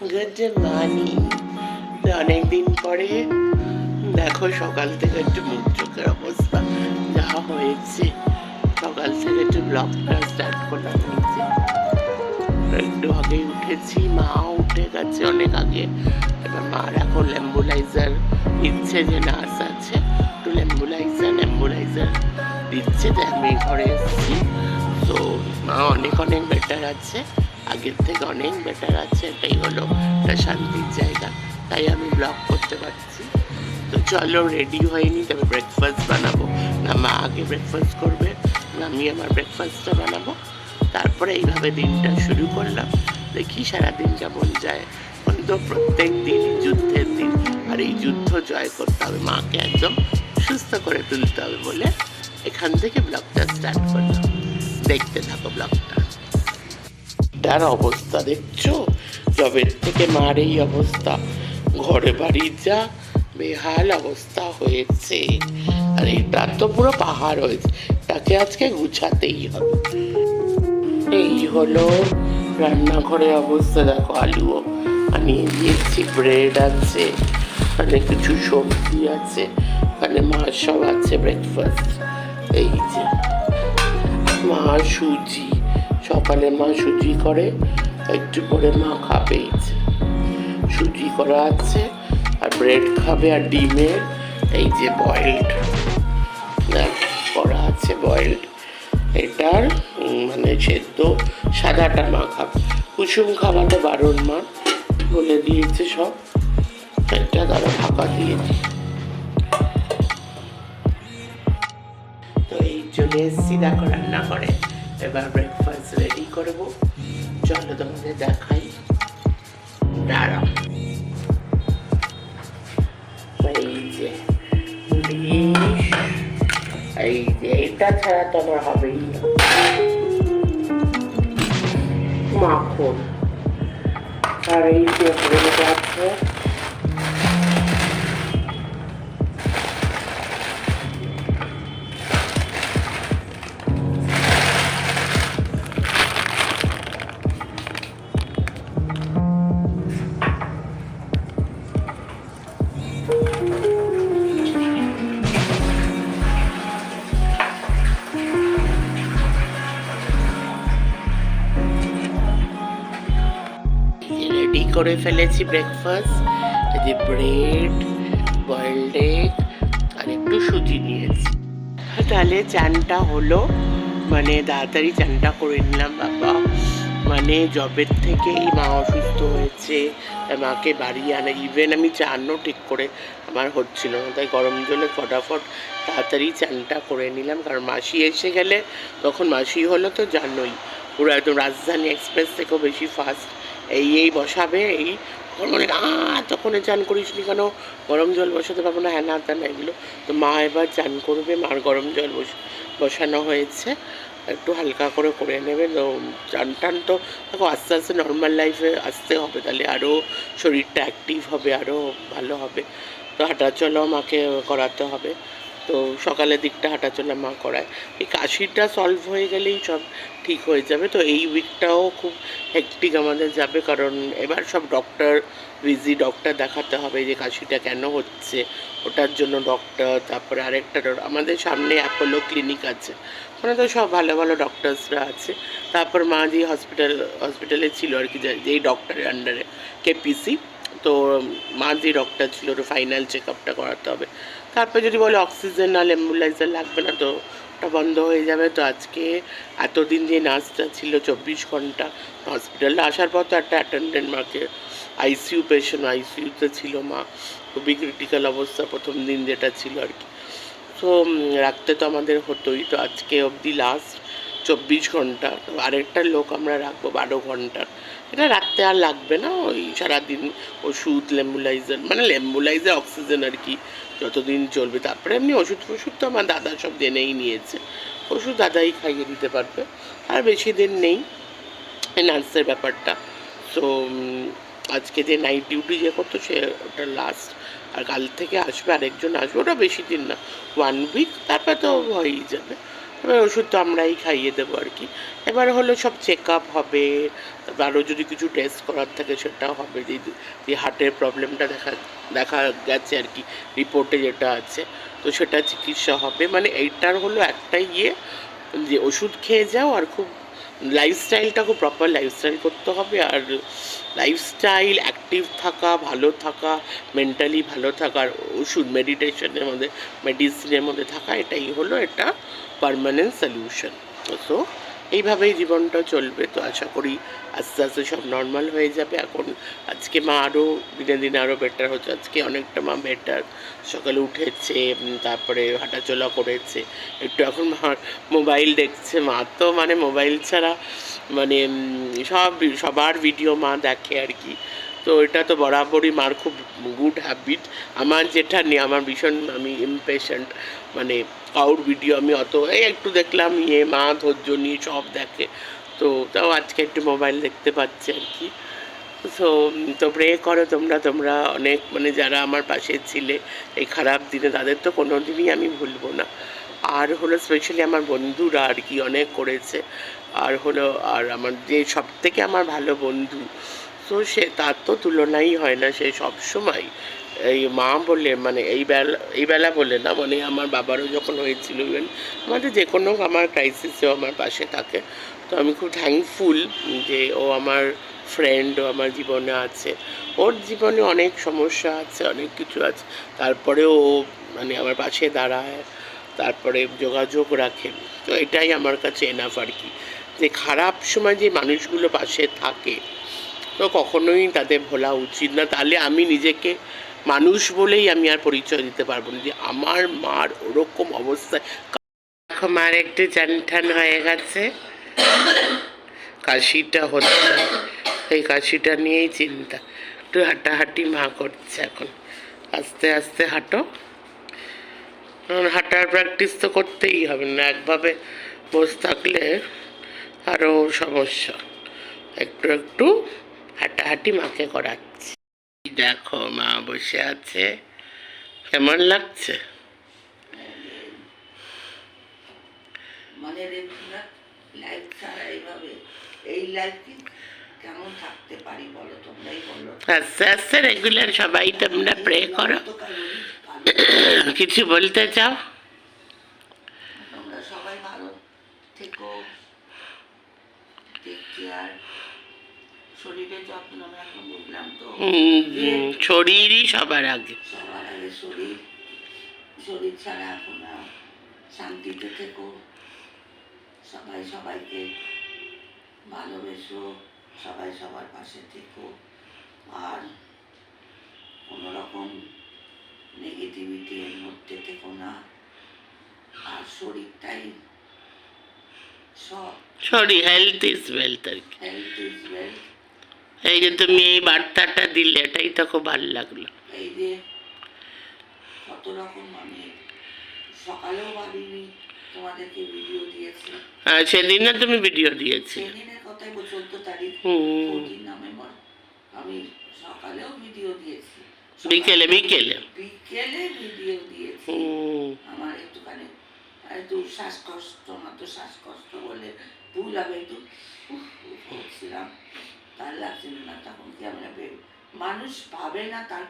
Good morning অনেকদিন পরে দেখো সকাল থেকে একটু মুখ চোখের অবস্থা, যা হয়েছে। সকাল থেকে একটু ব্লগটা স্টার্ট করলাম নিচে একটু আগে উঠেছি মা উঠে গেছে অনেক আগে। এবার মার এখন ল্যাম্বুলাইজার দিচ্ছে যে নার্স আছে। একটু ল্যাম্বুলাইজার ল্যাম্বুলাইজার দিচ্ছে যে আমি ঘরে এসেছি। তো মা অনেক অনেক বেটার আছে। আগের থেকে অনেক বেটার আছে এটাই হলো একটা শান্তির জায়গা। তাই আমি ব্লগ করতে পারছি। তো চলো রেডি হয়নি তবে ব্রেকফাস্ট বানাবো। না, মা আগে ব্রেকফাস্ট করবে, না, আমি আমার ব্রেকফাস্টটা বানাবো। তারপরে এইভাবে দিনটা শুরু করলাম। দেখি সারাদিন কেমন যায়। এখন তো প্রত্যেক দিনই যুদ্ধের দিন, আর এই যুদ্ধ জয় করতে হবে মাকে একদম সুস্থ করে তুলতে হবে বলে এখান থেকে ব্লগটা স্টার্ট করলাম। দেখতে থাকো ব্লগটা তার অবস্থা, দেখছ? জবের থেকে মার এই অবস্থা। ঘরে বাড়ি যা, বেহাল অবস্থা হয়েছে। আর এটা তো পুরো পাহাড় হয়েছে। তাকে আজকে গুছাতেই হবে। এই হলো রান্নাঘরের অবস্থা। দেখো, আলুও আনিয়ে দিয়েছি ব্রেড আছে, ওখানে কিছু সবজি আছে, ওখানে মাছ সব আছে ব্রেকফাস্ট এই যে, মা সুজি। সকালে মা সুজি করে, একটু পরে মা খাবে। এই সুজি করা আছে, আর ব্রেড খাবে, আর ডিমের এই যে বয়েলড। করা আছে বয়েলড। এটার মানে সেদ্ধ সাদাটা মা খাবে। কুসুম খাওয়াতে বারণ মা, বলে দিয়েছে সব। এটা তারা ঢাকা দিয়েছে। তো এই চলে এসেছি দেখো রান্না করে। এবার ব্রেকফাস্ট রেডি করব। চলো তোমাদের দেখাই। দাঁড়াও। এটা ছাড়া তো আমার হবেই মাখন। আর এই যে আছে রেডি করে ফেলেছি ব্রেকফাস্ট যে ব্রেড বয়েলড এগ আর একটু সুজি নিয়েছি। তাহলে চানটা হলো মানে তাড়াতাড়ি চানটা করে নিলাম বাবা। মানে জবের থেকেই মা অসুস্থ হয়েছে মাকে বাড়ি আনা ইভেন আমি চানও ঠিক করে আমার হচ্ছিল না। তাই গরম জলে ফটাফট তাড়াতাড়ি চানটা করে নিলাম। কারণ মাসি এসে গেলে, তখন মাসি হলো তো জানোই পুরো একদম রাজধানী এক্সপ্রেস থেকেও বেশি ফাস্ট এই এই বসাবে, এই মনে আ তখন চান করিসনি কেন? গরম জল বসাতে পারব না? হ্যাঁ না, তা না, এগুলো। তো মা এবার চান করবে, মার গরম জল বস, বসানো হয়েছে। একটু হালকা করে করে নেবে, তো চান টান তো, দেখো আস্তে আস্তে নর্মাল লাইফে আসতে হবে, তাহলে আরও শরীরটা অ্যাক্টিভ হবে আরও ভালো হবে। তো হাঁটা চলাও মাকে করাতে হবে। তো সকালের দিকটা হাঁটাচলা মা করায়। এই কাশিটা সলভ হয়ে গেলেই সব ঠিক হয়ে যাবে। তো এই উইকটাও খুব হেকটিক আমাদের যাবে কারণ এবার সব ডক্টর বিজি ডক্টর দেখাতে হবে যে কাশিটা কেন হচ্ছে। ওটার জন্য ডক্টর তারপরে আরেকটা আমাদের সামনে অ্যাপোলো ক্লিনিক আছে। ওখানে তো সব ভালো ভালো ডক্টরসরা আছে। তারপর মা যে হসপিটাল হসপিটালে ছিল আর কি যেই ডক্টরের আন্ডারে কেপিসি তো মা যে ডক্টর ছিল, ওর ফাইনাল চেক আপটা করাতে হবে। তারপর যদি বলে অক্সিজেন আর অ্যাম্বুলেন্সের লাগবে না তো ওটা বন্ধ হয়ে যাবে। তো আজকে এতদিন যে নার্সটা ছিল, চব্বিশ ঘণ্টা হসপিটালে আসার পর তো একটা অ্যাটেন্ডেন্ট মাকে আইসিইউ পেশেন্ট আইসিইউতে ছিল মা। খুবই ক্রিটিক্যাল অবস্থা প্রথম দিন যেটা ছিল আর কি। তো রাখতে তো আমাদের হতোই। তো আজকে অবধি লাস্ট চব্বিশ ঘণ্টা। আরেকটা লোক আমরা রাখব বারো ঘণ্টার। এটা রাখতে আর লাগবে না, ওই সারাদিন ওষুধ, লেম্বুলাইজার মানে লেম্বুলাইজার, অক্সিজেন আর কি যতদিন চলবে। তারপরে এমনি ওষুধ ফষুধ তো আমার দাদা সব জেনেই নিয়েছে। ওষুধ দাদাই খাইয়ে দিতে পারবে। আর বেশি দিন নেই নার্সের ব্যাপারটা। তো আজকে যে নাইট ডিউটি যে করতো সে ওটা লাস্ট আর কাল থেকে আসবে আরেকজন আসবে, ওটা বেশি দিন না ওয়ান উইক তারপর তো হয়েই যাবে। এবার ওষুধ তো আমরাই খাইয়ে দেবো আর কি। এবার হলো সব চেক আপ হবে, তারপর আরও যদি কিছু টেস্ট করার থাকে সেটাও হবে। যে যে হার্টের প্রবলেমটা দেখা দেখা গেছে আর কি রিপোর্টে যেটা আছে, তো সেটা চিকিৎসা হবে। মানে এইটার হলো একটাই ইয়ে যে ওষুধ খেয়ে যাও আর খুব লাইফস্টাইলটা খুব প্রপার লাইফস্টাইল করতে হবে। আর লাইফস্টাইল অ্যাক্টিভ থাকা, ভালো থাকা মেন্টালি ভালো থাকা, আর ওষুধ মেডিটেশনের মধ্যে মেডিসিনের মধ্যে থাকা, এটাই হলো এটা। পারমানেন্ট সলিউশন সো এইভাবেই জীবনটা চলবে তো আশা করি আস্তে আস্তে সব নর্মাল হয়ে যাবে। এখন আজকে মা আরও দিনে দিনে আরও বেটার হচ্ছে। আজকে অনেকটা মা বেটার সকালে উঠেছে তারপরে হাঁটাচলা করেছে। একটু এখন মা মোবাইল দেখছে। মা তো মানে মোবাইল ছাড়া মানে সব, সবার ভিডিও মা দেখে আর কি। তো এটা তো বরাবরই মার খুব গুড হ্যাবিট আমার যেটা নেই, আমার ভীষণ আমি ইমপেশেন্ট মানে কাউর ভিডিও আমি অত, এই একটু দেখলাম ইয়ে মা ধৈর্য নিয়ে সব দেখে। তো তাও আজকে একটু মোবাইল দেখতে পাচ্ছে আর কি। সো তো প্রে করো তোমরা তোমরা অনেক মানে যারা আমার পাশে ছিলে, এই খারাপ দিনে তাদের তো কোনো দিনই আমি ভুলবো না। আর হলো স্পেশালি আমার বন্ধুরা আর কি অনেক করেছে। আর হলো, আর আমার যে সব থেকে আমার ভালো বন্ধু, তো সে তার তো তুলনাই হয় না সে সব সময় এই মা বলে মানে এই বেলা এই বেলা বলে না মানে আমার বাবারও যখন হয়েছিল ইভেন আমাদের যে কোনো আমার ক্রাইসিসেও আমার পাশে থাকে। তো আমি খুব থ্যাঙ্কফুল যে ও আমার ফ্রেন্ড ও আমার জীবনে আছে। ওর জীবনে অনেক সমস্যা আছে, অনেক কিছু আছে। তারপরেও ও মানে আমার পাশে দাঁড়ায়, তারপরে যোগাযোগ রাখে। তো এটাই আমার কাছে এনাফ আর কি। যে খারাপ সময় যে মানুষগুলো পাশে থাকে, তো কখনোই তাদের ভোলা উচিত না। তাহলে আমি নিজেকে মানুষ বলেই আমি আর পরিচয় দিতে পারব না যে আমার মার ওরকম অবস্থায় মার একটু চানঠান হয়ে গেছে। কাশিটা হচ্ছে, এই কাশিটা নিয়েই চিন্তা। একটু হাঁটাহাঁটি মা করছে এখন। আস্তে আস্তে হাঁটো। হাঁটার প্র্যাকটিস তো করতেই হবে না, একভাবে বসে থাকলে আরও সমস্যা। একটু একটু হাঁটাহাঁটি মাকে করাচ্ছি। দেখো মা বসে আছে। কেমন লাগছে? মানে লাইফ ছাড়া এইভাবে এই লাইফ কেমন থাকতে পারি বলো তোমরাই বলো। আস্তে আস্তে রেগুলার সবাই তোমরা প্রে করো। কিছু বলতে চাও তোমরা সবাই ভালো থেকো টেক কেয়ার শরীরের যত্ন আমি এখন বুঝলাম তো। শরীরই সবার আগে। সবার আগে শরীর। শরীর ছাড়া এখন শান্তিতে থেকো। সবাই সবাইকে ভালোবেসো সবাই সবার পাশে থেকো। আর কোনো রকম নেগেটিভিটি এর মধ্যে থেকো না। আর শরীরটাই সব শরীর হেলথ ইজ ওয়েলথ আর কি। হেলথ এই যে তুমি এই বার্তাটা দিলে এটাই তো খুব ভালো লাগল। এই যে কত রকম আমি সকালেও ভাবিনি তোমাদেরকে ভিডিও দিয়েছি। সেদিনও তুমি ভিডিও দিয়েছি সেদিনের কথাই চোদ্দ তারিখ নভেম্বর আমি সকালেও ভিডিও দিয়েছি। বিকেলে বিকেলে? বিকেলে ভিডিও দিয়েছি। আমার একটুখানি একটু শ্বাসকষ্ট না তো শ্বাসকষ্ট বলে ভুল হবে একটু। উফ, উফ লাগছিল না তখন কি আমরা মানুষ পাবে না তার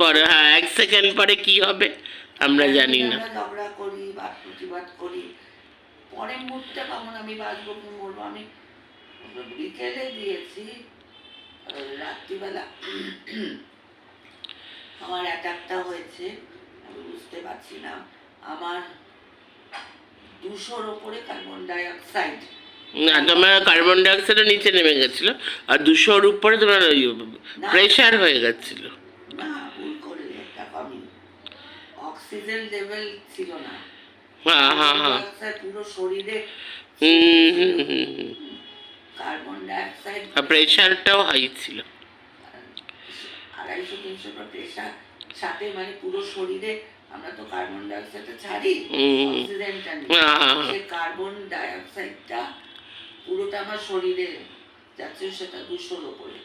পরে হ্যাঁ এক সেকেন্ড পরে কি হবে? আমরা জানি না। ঝগড়া করি বা প্রতিবাদ করি। পরের মুহূর্তে কখন আমি বাঁচবো কি মরবো? আমি বিকেলে দিয়েছি রাত্রিবেলা। আমার অ্যাটাকটা হয়েছে আমি বুঝতে পারছি না। আমার দুশোর ওপরে কার্বন ডাইঅক্সাইড। তোমার কার্বন ডাইঅক্সাইডও নিচে নেমে গেছিল আর দুশোর উপরে তোমার প্রেশার হয়ে গেছিল। অক্সিজেন লেভেল ছিল না। হ্যাঁ হ্যাঁ হ্যাঁ। পুরো শরীরে কার্বন ডাইঅক্সাইড আর প্রেশারটাও হাই ছিল। আড়াইশো তিনশো প্রেশার সাথে মানে পুরো শরীরে আমরা তো কার্বন ডাইঅক্সাইডটা ছাড়ি। অক্সিজেনটা নিই। কার্বন ডাইঅক্সাইডটা পুরোটা আমার শরীরে যাচ্ছে সেটা দুশোর ওপরে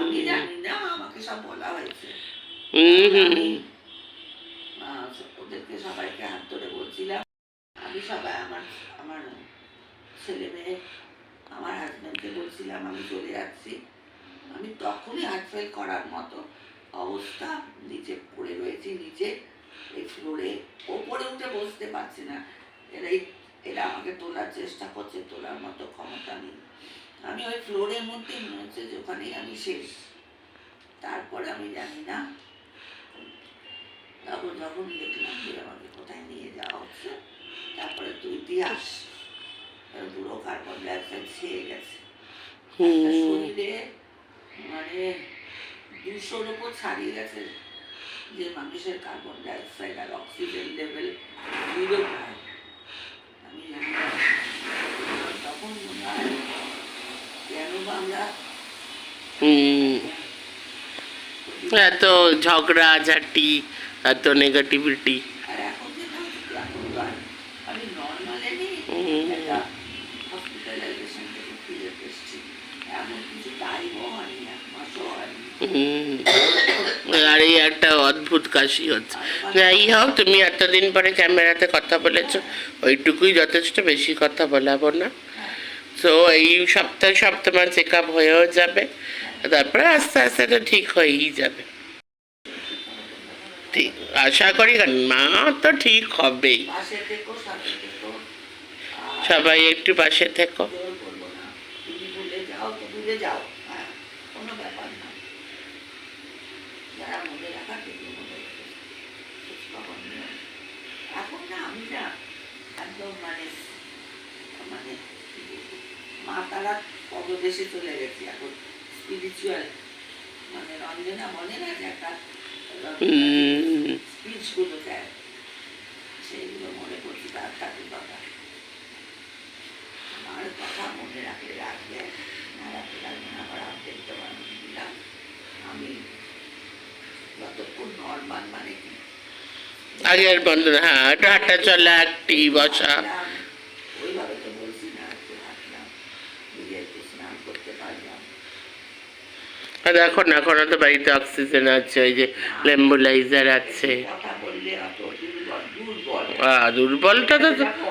আমি জানি না আমাকে সব বলা হয়েছে। ওদেরকে সবাইকে হাত ধরে বলছিলাম আমি সবাই আমার আমার ছেলে মেয়ে আমার হাজব্যান্ডকে বলছিলাম আমি চলে যাচ্ছি। আমি তখনই হার্ট ফেল করার মতো অবস্থা নিচে পড়ে রয়েছি নিচে এই ফ্লোরে ওপরে উঠে বসতে পারছি না। এরা এরা আমাকে তোলার চেষ্টা করছে তোলার মতো ক্ষমতা নেই। আমি ওই ফ্লোরের মধ্যে মনে হচ্ছে যে ওখানেই আমি শেষ। তারপরে আমি জানি না। তারপর যখন দেখলাম যে আমাকে কোথায় নিয়ে যাওয়া হচ্ছে তারপরে তুই ইতিহাস পুরো কার্বন ডাইঅক্সাইড ছেয়ে গেছে। শরীরে মানে দুশোর উপর ছাড়িয়ে গেছে যে মানুষের কার্বন ডাইঅক্সাইড আর অক্সিজেন লেভেল জিরো প্রায় আমি জানি না তখন মনে হয় কেন বা আমরা হুম এত ঝগড়া ঝাঁটি এত নেগেটিভিটি আর এখন যেটা হচ্ছে কি, এখন তো আর আমি নর্মাল এমনি হুম। একটা হসপিটালাইজেশন থেকে ফিরে এসেছি এমন কিছু টাইমও হয়নি এক মাসও হয়নি আর এই একটা অদ্ভুত কাশি হচ্ছে যাই হোক তুমি এতদিন পরে ক্যামেরাতে কথা বলেছ ওইটুকুই যথেষ্ট বেশি কথা বলাবো না তো এই সপ্তাহে তোমার চেক আপ হয়েও যাবে। তারপরে আস্তে আস্তে তো ঠিক হয়েই যাবে। ঠিক, আশা করি মা তো ঠিক হবেই। সবাই একটু পাশে থেকো। মনে মা তারা পদদেশে চলে গেছি। এখন স্পিরিচুয়াল মানে রঞ্জনা বলে না যে একটা স্পিচগুলো দেয়। সেইগুলো মনে করছি তার তাকে কথা আমার কথা মনে রাখলে রাখবে না রাখলে রাখবে না আবার আপডেট দেওয়ার দিলাম আমি যতক্ষণ নর্মাল মানে কি? আগের বন্ধু হ্যাঁ একটু হাঁটা চলা একটি বসা হাঁটলাম, ওইভাবে তো বলছি না একটু হাঁটলাম নিজে একটু স্নান করতে পারলাম আর এখন এখনও তো বাড়িতে অক্সিজেন আছে ওই যে লেম্বুলাইজার আছে। দুর্বলটা তো দেখো,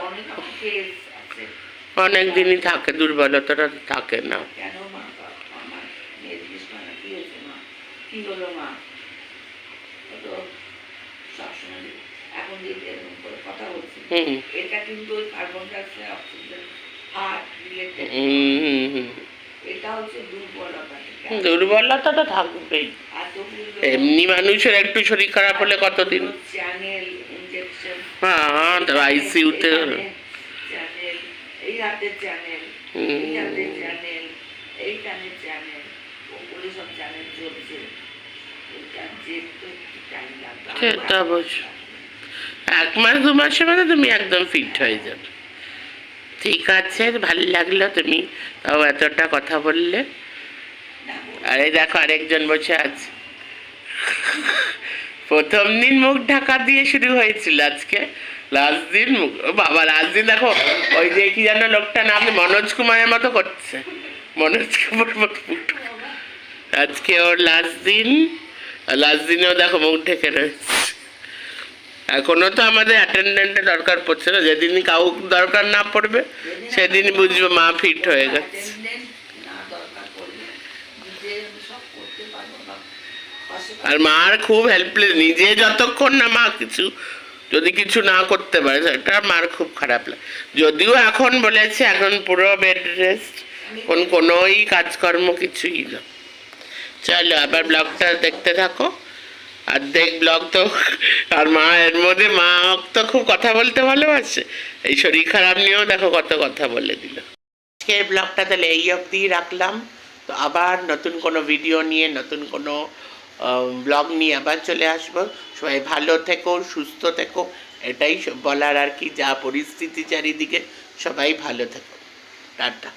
অনেক দিনই থাকে দুর্বলতাটা তো থাকে না। হুম। এটা হচ্ছে দুর্বলতা দুর্বলতা তো থাকবেই। এমনি মানুষের একটু শরীর খারাপ হলে কতদিন? হ্যাঁ তো আইসিউতে এই হাতের চ্যানেল এই হাতের চ্যানেল এই কানের চ্যানেল ওপরে সব চ্যানেল চলছে। এটা যে তো একটু টাইম লাগবে। সেটা অবশ্য। এক মাস দু মাসের মধ্যে তুমি একদম ফিট হয়ে যাবে। ঠিক আছে, ভালো লাগল তুমি। তাও এতটা কথা বললে। আরে দেখো, আরেকজন বসে আছে। প্রথম দিন মুখ ঢাকা দিয়ে শুরু হয়েছিল আজকে। লাস্ট দিন মুখ বাবা, লাস্ট দিন দেখো, ওই যে কি যেন লোকটা নাম, মনোজ কুমারের মতো করছে। মনোজ কুমার আজকে ওর লাস্ট দিন লাস্ট দিনেও দেখো মুখ ঢেকে রয়েছে। এখনও তো আমাদের অ্যাটেন্ডেন্টের দরকার পড়ছে না। যেদিন কাউ দরকার না পড়বে, সেদিন বুঝব মা ফিট হয়ে গেছে। আর মার খুব হেল্পলেস নিজে যতক্ষণ না মা কিছু, যদি কিছু না করতে পারে, সেটা মার খুব খারাপ লাগে। যদিও এখন বলেছে, এখন পুরো বেড রেস্ট কোন কোনোই কাজকর্ম কিছুই না। চলো আবার ব্লগটা দেখতে থাকো। অর্ধেক ব্লগ তো, আর মা এর মধ্যে মা তো খুব কথা বলতে ভালোবাসে। এই শরীর খারাপ নিয়েও দেখো কত কথা বলে দিল। আজকের ব্লগটা তাহলে এই অবধি রাখলাম। তো আবার নতুন কোনো ভিডিও নিয়ে, নতুন কোনো ব্লগ নিয়ে আবার চলে আসব। সবাই ভালো থেকো, সুস্থ থেকো, এটাই বলার আর কি যা পরিস্থিতি চারিদিকে, সবাই ভালো থেকো। টাটা।